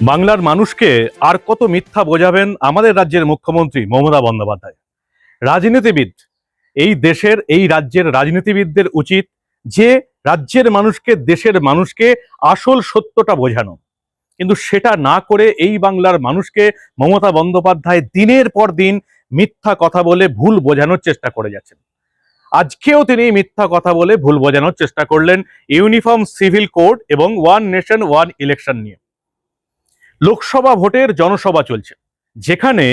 বাংলার মানুষকে আর কত মিথ্যা বোঝাবেন আমাদের রাজ্যের মুখ্যমন্ত্রী মমতা বন্দ্যোপাধ্যায়? রাজনীতিবিদ, এই দেশের, এই রাজ্যের রাজনীতিবিদদের উচিত যে রাজ্যের মানুষকে, দেশের মানুষকে আসল সত্যটা বোঝানো। কিন্তু সেটা না করে এই বাংলার মানুষকে মমতা বন্দ্যোপাধ্যায় দিনের পর দিন মিথ্যা কথা বলে ভুল বোঝানোর চেষ্টা করে যাচ্ছেন। আজকেও তিনি মিথ্যা কথা বলে ভুল বোঝানোর চেষ্টা করলেন ইউনিফর্ম সিভিল কোড এবং ওয়ান নেশন, ওয়ান ইলেকশন নিয়ে। লোকসভা ভোটের জনসভা চলছে। যেখানে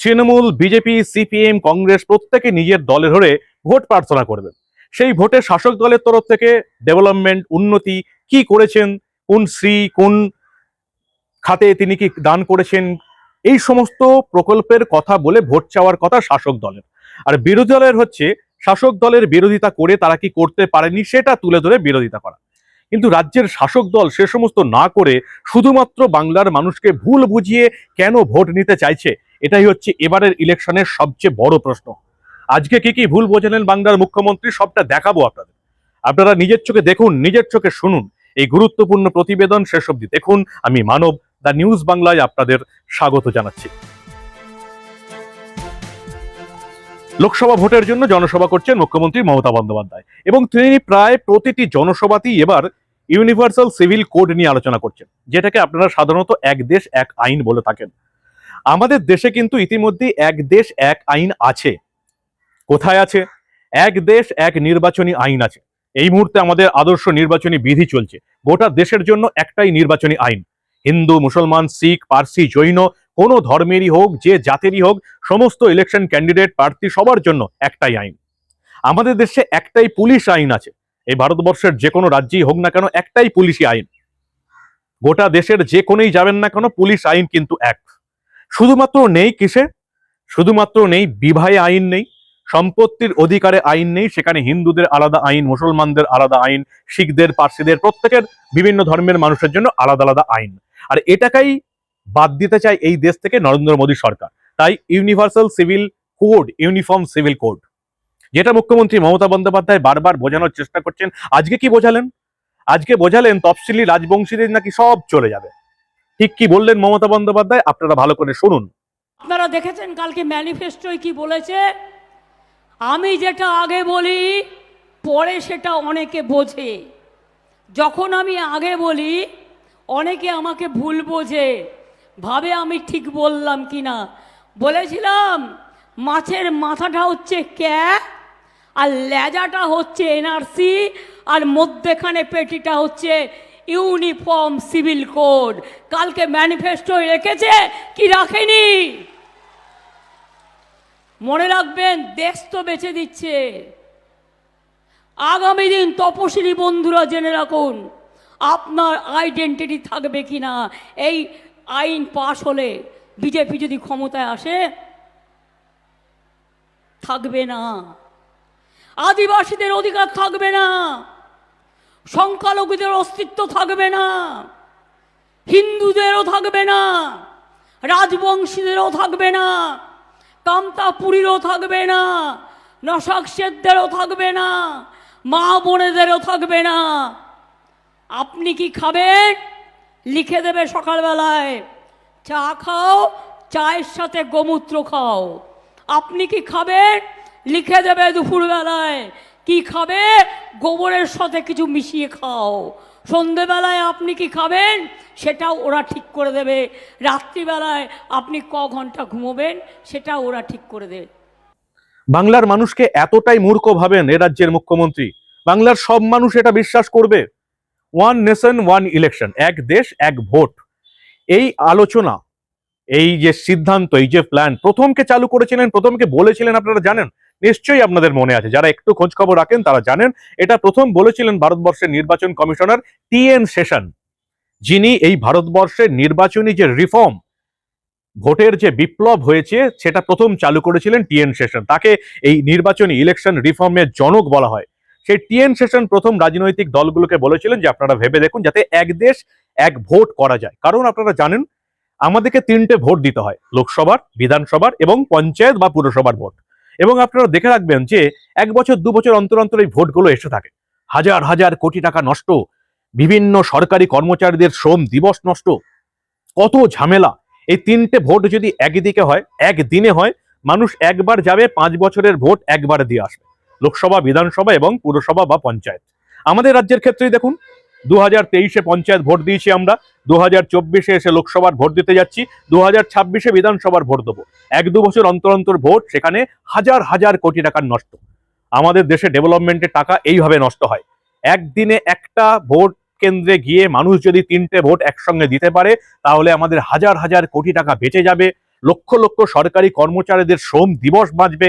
তৃণমূল, বিজেপি, সিপিএম, কংগ্রেস প্রত্যেকে নিজের দলের হয়ে ভোট প্রার্থনা করবেন। সেই ভোটে শাসক দলের তরফ থেকে ডেভেলপমেন্ট, উন্নতি কি করেছেন? কোন শ্রী, কোন খাতে তিনি কি দান করেছেন? এই সমস্ত প্রকল্পের কথা বলে ভোট চাওয়ার কথা শাসক দলের। আর বিরোধী দলের হচ্ছে, শাসক দলের বিরোধিতা করে তারা কি করতে পারেনি সেটা তুলে ধরে বিরোধিতা করা। কিন্তু রাজ্যের শাসক দল সে সমস্ত না করে শুধুমাত্র বাংলার মানুষকে ভুল বুঝিয়ে কেন ভোট নিতে চাইছে? এটাই হচ্ছে এবারের ইলেকশনের সবচেয়ে বড় প্রশ্ন। আজকে কি কি ভুল বোঝালেন বাংলার মুখ্যমন্ত্রী সবটা দেখাবো আপনাদের। আপনারা নিজের চোখে দেখুন, নিজের চোখে শুনুন। এই গুরুত্বপূর্ণ প্রতিবেদন শেষ অবধি দেখুন। আমি মানব, দ্য নিউজ বাংলায় আপনাদের স্বাগত জানাচ্ছি। লোকসভা ভোটের জন্য জনসভা করছেন মুখ্যমন্ত্রী মমতা বন্দ্যোপাধ্যায়। এবং তিনি প্রায় প্রতিটি জনসভাতেই এবার ইউনিভার্সাল সিভিল কোড নিয়ে আলোচনা করছেন, যেটাকে আপনারা সাধারণত এক দেশ, এক আইন বলে থাকেন। আমাদের দেশে কিন্তু ইতিমধ্যেই এক দেশ, এক আইন আছে। কোথায় আছে? এক দেশ, এক নির্বাচনী আইন আছে। এই মুহূর্তে আমাদের আদর্শ নির্বাচনী বিধি চলছে। গোটা দেশের জন্য একটাই নির্বাচনী আইন। হিন্দু, মুসলমান, শিখ, পার্সি, জৈন কোনো ধর্মেরই হোক, যে জাতেরই হোক, সমস্ত ইলেকশন ক্যান্ডিডেট প্রার্থী সবার জন্য একটাই আইন। আমাদের দেশে একটাই পুলিশ আইন আছে। এই ভারতবর্ষের যে কোনো রাজ্যেই হোক না কেন একটাই পুলিশি আইন। গোটা দেশের যে কোনোই যাবেন না কেন পুলিশ আইন কিন্তু এক। শুধুমাত্র নেই কিসে? শুধুমাত্র নেই বিবাহে আইন নেই, সম্পত্তির অধিকারে আইন নেই, সেখানে হিন্দুদের আলাদা আইন, মুসলমানদের আলাদা আইন, শিখদের, পার্সিদের, প্রত্যেকের বিভিন্ন ধর্মের মানুষের জন্য আলাদা আলাদা আইন। আর এটাকেই বাদ দিতে চায় এই দেশ থেকে নরেন্দ্র মোদী সরকার। তাই universal civil code uniform civil code যেটা মুখ্যমন্ত্রী মমতা বন্দ্যোপাধ্যায় বারবার বোঝানোর চেষ্টা করছেন। আজকে কি বোঝালেন? আজকে বোঝালেন তফসিলি রাজবংশীদের নাকি সব চলে যাবে। ঠিক কি বললেন মমতা বন্দ্যোপাধ্যায়? আপনারা ভালো করে শুনুন। আপনারা দেখেছেন কালকে ম্যানিফেস্টোয় কি বলেছে? আমি যেটা আগে বলি, পরে সেটা অনেকে বোঝে। যখন আমি আগে বলি, অনেকে আমাকে ভুল বোঝে। ভাবে আমি ঠিক বললাম কি না? বলেছিলাম, মাছের মাথাটা হচ্ছে ক্যা? আর লেজাটা হচ্ছে এনআরসি, আর মধ্যেখানে পেটিটা হচ্ছে ইউনিফর্ম সিভিল কোড। কালকে ম্যানিফেস্টোয় রেখেছে কি রাখেনি? মনে রাখবেন, দেশ তো বেঁচে দিচ্ছে। আগামী দিন তপশিলি বন্ধুরা জেনে রাখুন, আপনার আইডেন্টিটি থাকবে কি না? এই আইন পাশ হলে বিজেপি যদি ক্ষমতায় আসে, থাকবে না। আদিবাসীদের অধিকার থাকবে না। সংখ্যালঘুদের অস্তিত্ব থাকবে না। হিন্দুদেরও থাকবে না। রাজবংশীদেরও থাকবে না। কামতাপুরীরও থাকবে না। নশাক শেখদেরও থাকবে না। মা বোনেদেরও থাকবে না। আপনি কি খাবেন? লিখে দেবে সকালবেলায়, চা খাও, চায়ের সাথে গোমূত্র খাও। আপনি কি খাবেন? লিখে দেবে দুপুরবেলায়, কি খাবে? গোবরের সাথে কিছু মিশিয়ে খাও। সন্ধেবেলায় আপনি কি খাবেন? সেটাও ওরা ঠিক করে দেবে। রাত্রিবেলায় আপনি ক ঘণ্টা ঘুমোবেন? সেটাও ওরা ঠিক করে দেবে। বাংলার মানুষকে এতটাই মূর্খ ভাবেন এ রাজ্যের মুখ্যমন্ত্রী। বাংলার সব মানুষ এটা বিশ্বাস করবে। ওয়ান নেশন ওয়ান ইলেকশন এক দেশ, এক ভোট। এই আলোচনা, এই যে সিদ্ধান্ত, এই যে প্ল্যান প্রথমকে চালু করেছিলেন, প্রথমকে বলেছিলেন আপনারা জানেন? নিশ্চয়ই আপনাদের মনে আছে। যারা একটু খোঁজ খবর রাখেন, তারা জানেন। এটা প্রথম বলেছিলেন ভারতবর্ষের নির্বাচন কমিশনার টি এন সেশন। যিনি এই ভারতবর্ষের নির্বাচনী যে রিফর্ম ভোটের যে বিপ্লব হয়েছে, সেটা প্রথম চালু করেছিলেন টিএন সেশন। তাকে এই নির্বাচনী ইলেকশন রিফর্মের জনক বলা হয়। সেই টিএন সেশন প্রথম রাজনৈতিক দলগুলোকে বলেছিলেন যে আপনারা ভেবে দেখুন যাতে এক দেশ, এক ভোট করা যায়। কারণ আপনারা জানেন, আমাদেরকে তিনটে ভোট দিতে হয়, লোকসভার, বিধানসভার এবং পঞ্চায়েত বা পুরসভার ভোট। এবং আপনারা দেখে রাখবেন যে এক বছর, দু বছর অন্তর অন্তর এই ভোটগুলো এসে থাকে। হাজার হাজার কোটি টাকা নষ্ট, বিভিন্ন সরকারি কর্মচারীদের শ্রম দিবস নষ্ট। কত ঝামেলা। এই তিনটে ভোট যদি একদিকে হয়, একদিনে হয়, মানুষ একবার যাবে, পাঁচ বছরের ভোট একবার দিয়ে আসবে। লোকসভা, বিধানসভা এবং পুরসভা বা পঞ্চায়েত। আমাদের রাজ্যের ক্ষেত্রেই দেখুন দু হাজার তেইশে পঞ্চায়েত ভোট দিয়েছি আমরা দু হাজার চব্বিশে এসে লোকসভার ভোট দিতে যাচ্ছি দু হাজার ছাব্বিশে বিধানসভার ভোট দেবো। এক দু বছর অন্তর অন্তর ভোট, সেখানে হাজার হাজার কোটি টাকার নষ্ট। আমাদের দেশে ডেভেলপমেন্টের টাকা এইভাবে নষ্ট হয়। একদিনে একটা ভোট কেন্দ্রে গিয়ে মানুষ যদি তিনটে ভোট একসঙ্গে দিতে পারে, তাহলে আমাদের হাজার হাজার কোটি টাকা বেঁচে যাবে। লক্ষ লক্ষ সরকারি কর্মচারীদের শ্রম দিবস বাঁচবে।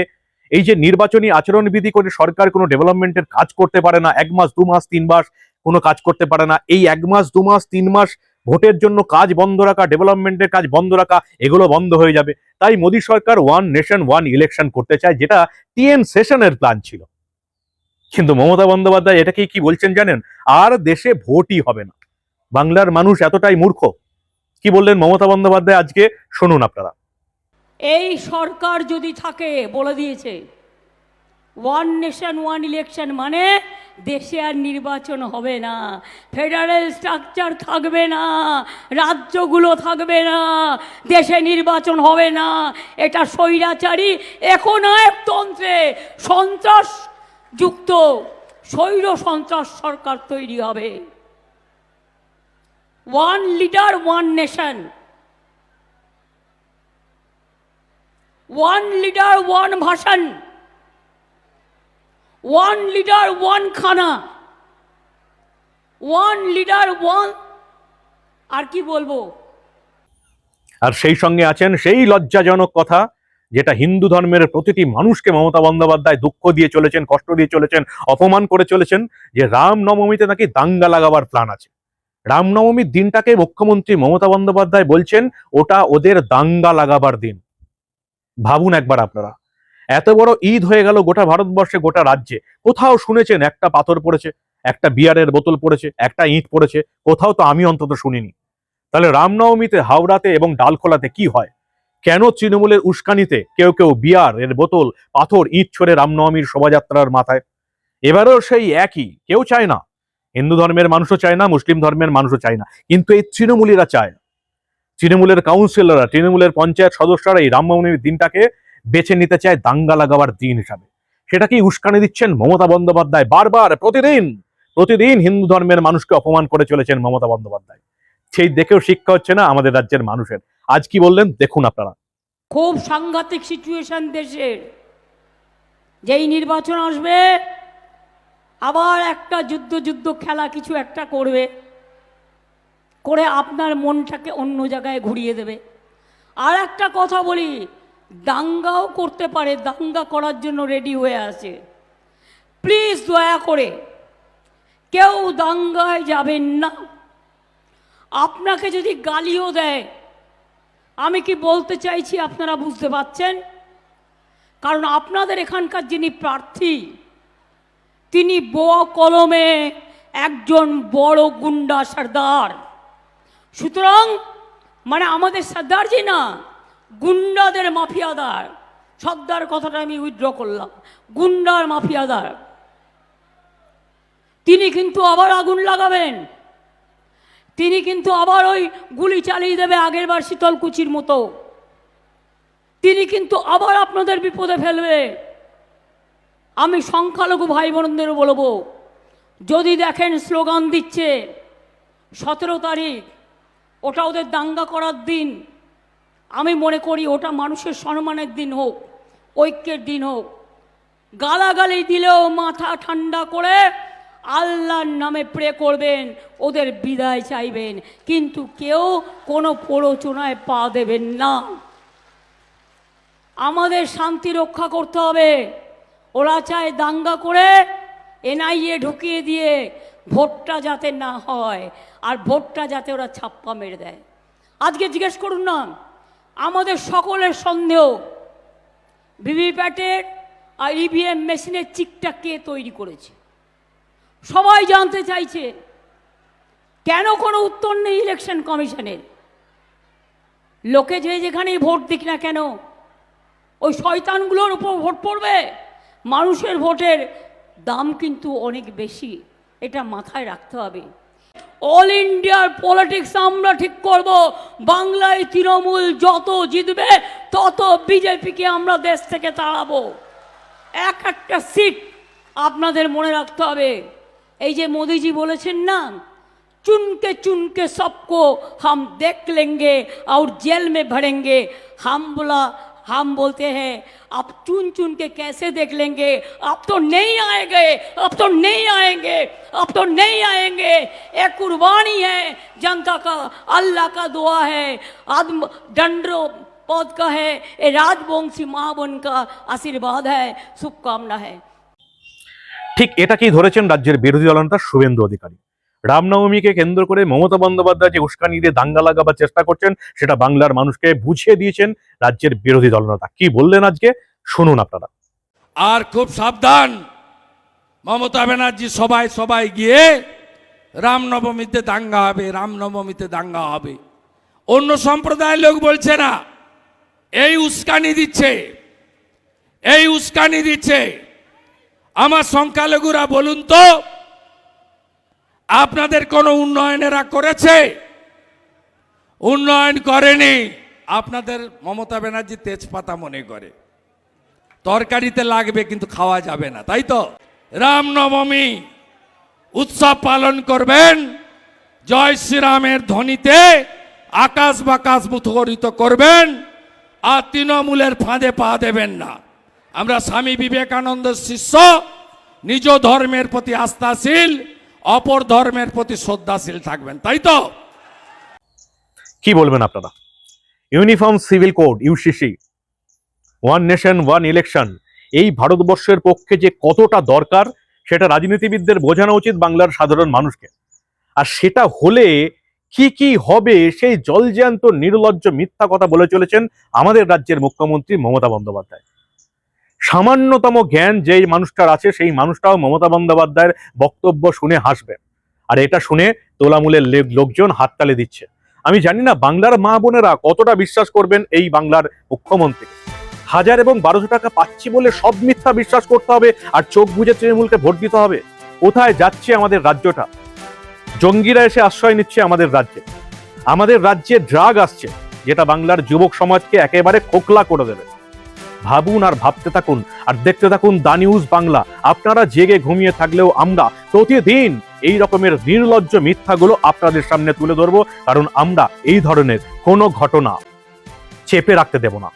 এই যে নির্বাচনী আচরণবিধি করে সরকার কোনো ডেভেলপমেন্টের কাজ করতে পারে না, এক মাস, দু মাস, তিন মাস কোনো কাজ করতে পারে না, এই এক মাস, দু মাস, তিন মাস ভোটের জন্য কাজ বন্ধ রাখা, ডেভেলপমেন্টের কাজ বন্ধ রাখা, এগুলো বন্ধ হয়ে যাবে। তাই মোদী সরকার ওয়ান নেশন ওয়ান ইলেকশন করতে চায়, যেটা টিএন সেশনের প্ল্যান ছিল। কিন্তু মমতা বন্দ্যোপাধ্যায় এটাকে কি বলছেন জানেন? আর দেশে ভোটই হবে না। বাংলার মানুষ এতটাই মূর্খ। কি বললেন মমতা বন্দ্যোপাধ্যায় আজকে? শুনুন আপনারা। এই সরকার যদি থাকে, বলে দিয়েছে ওয়ান নেশন ওয়ান ইলেকশন মানে দেশে আর নির্বাচন হবে না ফেডারেল স্ট্রাকচার থাকবে না, রাজ্যগুলো থাকবে না, দেশে নির্বাচন হবে না। এটা স্বৈরাচারী, এখন একনায়কতন্ত্রে সন্ত্রাস যুক্ত, স্বৈর সন্ত্রাস সরকার তৈরি হবে। One leader one nation one leader one ভাষণ ওয়ান লিডার ওয়ান খানা ওয়ান লিডার ওয়ান আর কি বলব? আর সেই সঙ্গে আছেন সেই লজ্জাজনক কথা, যেটা হিন্দু ধর্মের প্রতিটি মানুষকে মমতা বন্দ্যোপাধ্যায় দুঃখ দিয়ে চলেছেন, কষ্ট দিয়ে চলেছেন, অপমান করে চলেছেন, যে রাম নবমীতে নাকি দাঙ্গা লাগাবার প্ল্যান আছে। রামনবমীর দিনটাকে মুখ্যমন্ত্রী মমতা বন্দ্যোপাধ্যায় বলছেন, ওটা ওদের দাঙ্গা লাগাবার দিন। ভাবুন একবার আপনারা। এত বড় ঈদ হয়ে গেল গোটা ভারতবর্ষে, গোটা রাজ্যে। কোথাও শুনেছেন একটা পাথর পড়েছে, একটা বিয়ারের বোতল পড়েছে, একটা ইট পড়েছে, কোথাও তো আমি অন্তত শুনিনি। তাহলে রামনবমীতে হাওড়াতে এবং ডালখোলাতে কি হয়? কেন তৃণমূলের উস্কানিতে কেউ কেউ বিয়ার, এর বোতল, পাথর, ইট ছড়ে রামনবমীর শোভাযাত্রার মাথায়? এবারেও সেই একই, কেউ চায় না। হিন্দু ধর্মের মানুষও চায় না, মুসলিম ধর্মের মানুষও চায় না। কিন্তু এই তৃণমূলীরা চায় তৃণমূলের কাউন্সিলররা তৃণমূলের পঞ্চায়েত সদস্যরা এই রামনবমীর দিনটাকে বেছে নিতে চায় দাঙ্গা লাগাবার দিন হিসাবে। সেটাকেই উস্কানি দিচ্ছেন মমতা বন্দ্যোপাধ্যায় বারবার, প্রতিদিন প্রতিদিন হিন্দু ধর্মের মানুষকে অপমান করে চলেছেন মমতা বন্দ্যোপাধ্যায়। সেই দেখেও শিক্ষা হচ্ছে না আমাদের রাজ্যের মানুষের। আজ কি বললেন? দেখুন আপনারা। খুব সাংঘাতিক সিচুয়েশন দেশের। যেই নির্বাচন আসবে, আবার একটা যুদ্ধ যুদ্ধ খেলা কিছু একটা করবে। করে আপনার মনটাকে অন্য জায়গায় ঘুরিয়ে দেবে। আর একটা কথা বলি, দাঙ্গাও করতে পারে, দাঙ্গা করার জন্য রেডি হয়ে আছে। প্লিজ দয়া করে, কেউ দাঙ্গায় যাবেন না। আপনাকে যদি গালিও দেয়, আমি কি বলতে চাইছি আপনারা বুঝতে পাচ্ছেন কারণ আপনাদের এখানকার যিনি প্রার্থী, তিনি বোয়া কলমে একজন বড় গুন্ডা সর্দার। সুতরাং মানে আমাদের সর্দারজি না, গুন্ডাদের মাফিয়াদার। সর্দার কথাটা আমি উইথড্র করলাম। গুন্ডার মাফিয়াদার। তিনি কিন্তু আবার আগুন লাগাবেন। তিনি কিন্তু আবার ওই গুলি চালিয়ে দেবে আগের বার শীতলকুচির মতো। তিনি কিন্তু আবার আপনাদের বিপদে ফেলবে। আমি সংখ্যালঘু ভাই বোনদেরও বলব, যদি দেখেন স্লোগান দিচ্ছে, সতেরো তারিখ ওটা ওদের দাঙ্গা করার দিন। আমি মনে করি ওটা মানুষের সম্মানের দিন হোক, ঐক্যের দিন হোক। গালাগালি দিলেও মাথা ঠান্ডা করে আল্লাহর নামে প্রে করবেন, ওদের বিদায় চাইবেন। কিন্তু কেউ কোনো প্ররোচনায় পা দেবেন না। আমাদের শান্তি রক্ষা করতে হবে। ওরা চায় দাঙ্গা করে এনআইএ ঢুকিয়ে দিয়ে ভোটটা যাতে না হয় আর ভোটটা যাতে ওরা ছাপ্পা মেরে দেয়। আজকে জিজ্ঞেস করুন না, আমাদের সকলের সন্দেহ ভিভিপ্যাটের আর ইভিএম মেশিনের চিকটা কে তৈরি করেছে? সবাই জানতে চাইছে, কেন কোনো উত্তর নেই ইলেকশন কমিশনের? লোকে যে যেখানেই ভোট দিক না কেন, ওই শয়তানগুলোর উপর ভোট পড়বে। মানুষের ভোটের দাম কিন্তু অনেক বেশি। এটা মাথায় রাখতে হবে অল ইন্ডিয়ার পলিটিক্স আমরা ঠিক করব বাংলায় তৃণমূল যত জিতবে তত বিজেপিকে আমরা দেশ থেকে তাড়াবো এক একটা সিট আপনাদের মনে রাখতে হবে এই যে মোদিজি বলেছেন না चुनके चुनके सबको हम देख लेंगे और जेल में भरेंगे हम बोला हम बोलते हैं आप चुन चुन के कैसे देख लेंगे आप तो नहीं आएंगे अब तो नहीं आएंगे अब तो नहीं आएंगे एक कुर्बानी है जनता का अल्लाह का दुआ है आदम दंडो पद का है ये राजवंशी माँ बन का आशीर्वाद है शुभकामना है ঠিক এটাকেই ধরেছেন রাজ্যের বিরোধী দলনেতা শুভেন্দু অধিকারী রামনবমীকে কেন্দ্র করে মমতা বন্দ্যোপাধ্যায় যে উস্কানি দিয়ে দাঙ্গা লাগাবার চেষ্টা করছেন, সেটা বাংলার মানুষকে বুঝিয়ে দিয়েছেন রাজ্যের বিরোধী দলনেতা। কি বললেন আজকে? শুনুন আপনারা। আর খুব সাবধান। মমতা ব্যানার্জি সবাই সবাই গিয়ে রামনবমীতে দাঙ্গা হবে, রামনবমীতে দাঙ্গা হবে। অন্য সম্প্রদায়ের লোক বলছে না, এই উস্কানি দিচ্ছে, এই উস্কানি দিচ্ছে। আমার সংখ্যালঘুরা বলুন তো আপনাদের কোনো উন্নয়নেরা করেছে? উন্নয়ন করেনি। আপনাদের মমতা ব্যানার্জি তেজপাতা মনে করে। তরকারিতে লাগবে কিন্তু খাওয়া যাবে না, তাই তো? রামনবমী উৎসব পালন করবেন। জয় শ্রীরামের ধ্বনিতে আকাশ বাকাশ মুখরিত করবেন। আর তৃণমূলের ফাঁদে পা দেবেন না। আমরা স্বামী বিবেকানন্দের শিষ্য, নিজ ধর্মের প্রতি আস্থাশীল। অপর ধর্মের প্রতি শ্রদ্ধাশীল থাকবেন, তাই তো? কি বলবেন আপনারা? Uniform civil code UCC one nation, one election, এই ভারতবর্ষের পক্ষে যে কতটা দরকার, সেটা রাজনীতিবিদদের বোঝানো উচিত বাংলার সাধারণ মানুষকে। আর সেটা হলে কি কি হবে, সেই জলজ্যান্ত, নির্লজ্জ মিথ্যা কথা বলে চলেছেন আমাদের রাজ্যের মুখ্যমন্ত্রী মমতা বন্দ্যোপাধ্যায়। সামান্যতম জ্ঞান যেই মানুষটার আছে, সেই মানুষটাও মমতা বন্দ্যোপাধ্যায়ের বক্তব্য শুনে হাসবে। আর এটা শুনে তোলামূলের লোকজন হাততালি দিচ্ছে। আমি জানি না বাংলার মা বোনেরা কতটা বিশ্বাস করবেন এই বাংলার মুখ্যমন্ত্রী। হাজার এবং বারোশো টাকা পাচ্ছি বলে সব মিথ্যা বিশ্বাস করতে হবে আর চোখ বুঝে তৃণমূলকে ভোট দিতে হবে। কোথায় যাচ্ছে আমাদের রাজ্যটা? জঙ্গিরা এসে আশ্রয় নিচ্ছে আমাদের রাজ্যে। আমাদের রাজ্যে ড্রাগ আসছে, যেটা বাংলার যুবক সমাজকে একেবারে খোকলা করে দেবে। ভাবুন আর ভাবতে থাকুন। আর দেখতে থাকুন দা নিউজ বাংলা। আপনারা জেগে ঘুমিয়ে থাকলেও আমরা প্রতিদিন এই রকমের নির্লজ্জ মিথ্যাগুলো আপনাদের সামনে তুলে ধরবো, কারণ আমরা এই ধরনের কোনো ঘটনা চেপে রাখতে দেব না।